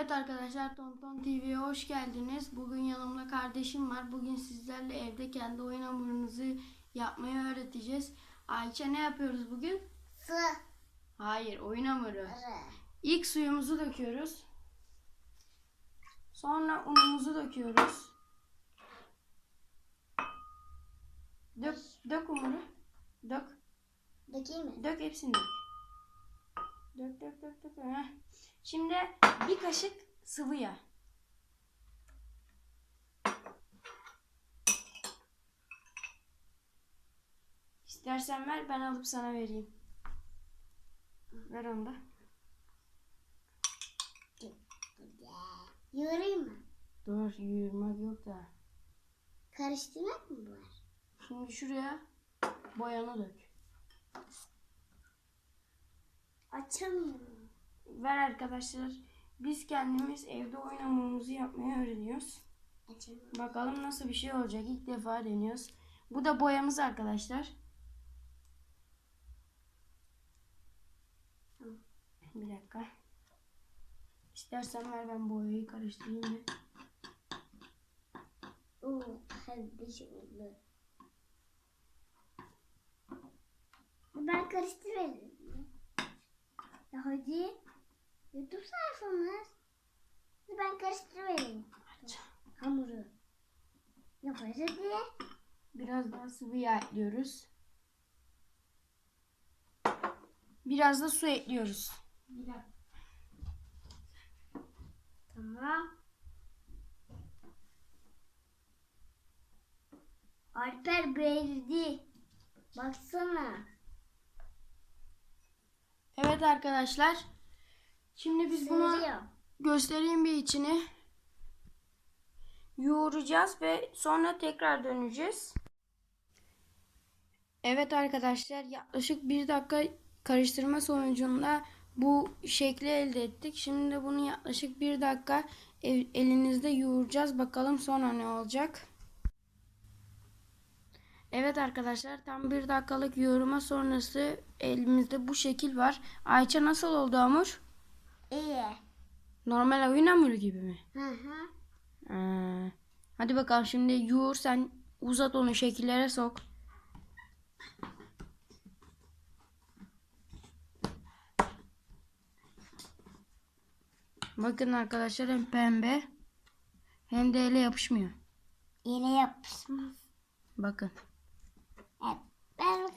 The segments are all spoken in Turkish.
Evet arkadaşlar Tonton TV'ye hoş geldiniz. Bugün yanımda kardeşim var. Bugün sizlerle evde kendi oyun hamurunuzu yapmayı öğreteceğiz. Ayça ne yapıyoruz bugün? Sı. Hayır oyun hamuru. İlk suyumuzu döküyoruz. Sonra unumuzu döküyoruz. Dök, dök hamuru. Dök. Dökeyim mi? Dök hepsini dök. Dök dök dök dök. Heh. Şimdi bir kaşık sıvı yağ. İstersen ver ben alıp sana vereyim. Ver onu da. Yoğurayım mı? Dur yürümek yok da. Karıştırmak mı var? Şimdi şuraya boyanı dök. Açamıyorum. Ver arkadaşlar. Biz kendimiz evde oyun hamurumuzu yapmayı öğreniyoruz. Açamıyorum. Bakalım nasıl bir şey olacak. İlk defa deniyoruz. Bu da boyamız arkadaşlar. Bir dakika. İstersen ver ben boyayı karıştırayım. Oo, kardeşim. Ben karıştırırım. Ya hadi. YouTube sayfamız. Ben karıştırıvereyim. Hamuru. Yaparız hadi. Biraz daha sıvı yağ ekliyoruz. Biraz da su ekliyoruz. Tamam. Alper beğendi. Baksana. Evet arkadaşlar. Şimdi biz bunu göstereyim bir içini. Yoğuracağız ve sonra tekrar döneceğiz. Evet arkadaşlar yaklaşık bir dakika karıştırma sonucunda bu şekli elde ettik. Şimdi de bunu yaklaşık bir dakika el- elinizde yoğuracağız. Bakalım sonra ne olacak. Evet arkadaşlar tam bir dakikalık yoğurma sonrası elimizde bu şekil var. Ayça nasıl oldu hamur? İyi. Normal oyun hamuru gibi mi? Hı hı. Ee, hadi bakalım şimdi yoğur sen uzat onu şekillere sok. Bakın arkadaşlar hem pembe hem de ele yapışmıyor. Yine yapışmaz. Bakın.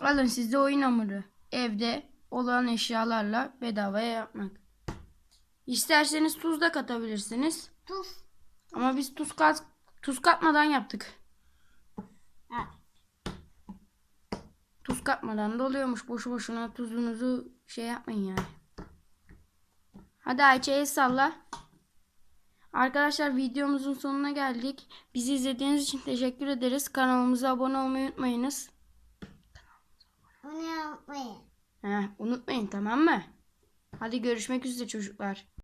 Alın sizde oyun hamuru. Evde olan eşyalarla bedavaya yapmak. İsterseniz tuz da katabilirsiniz. tuz. Ama biz tuz kat tuz katmadan yaptık. Ha. Tuz katmadan da oluyormuş. Boşu boşuna tuzunuzu şey yapmayın yani. Hadi Ayça el salla. Arkadaşlar videomuzun sonuna geldik. Bizi izlediğiniz için teşekkür ederiz. Kanalımıza abone olmayı unutmayınız. Onu yapmayın. Heh, unutmayın tamam mı? Hadi görüşmek üzere çocuklar.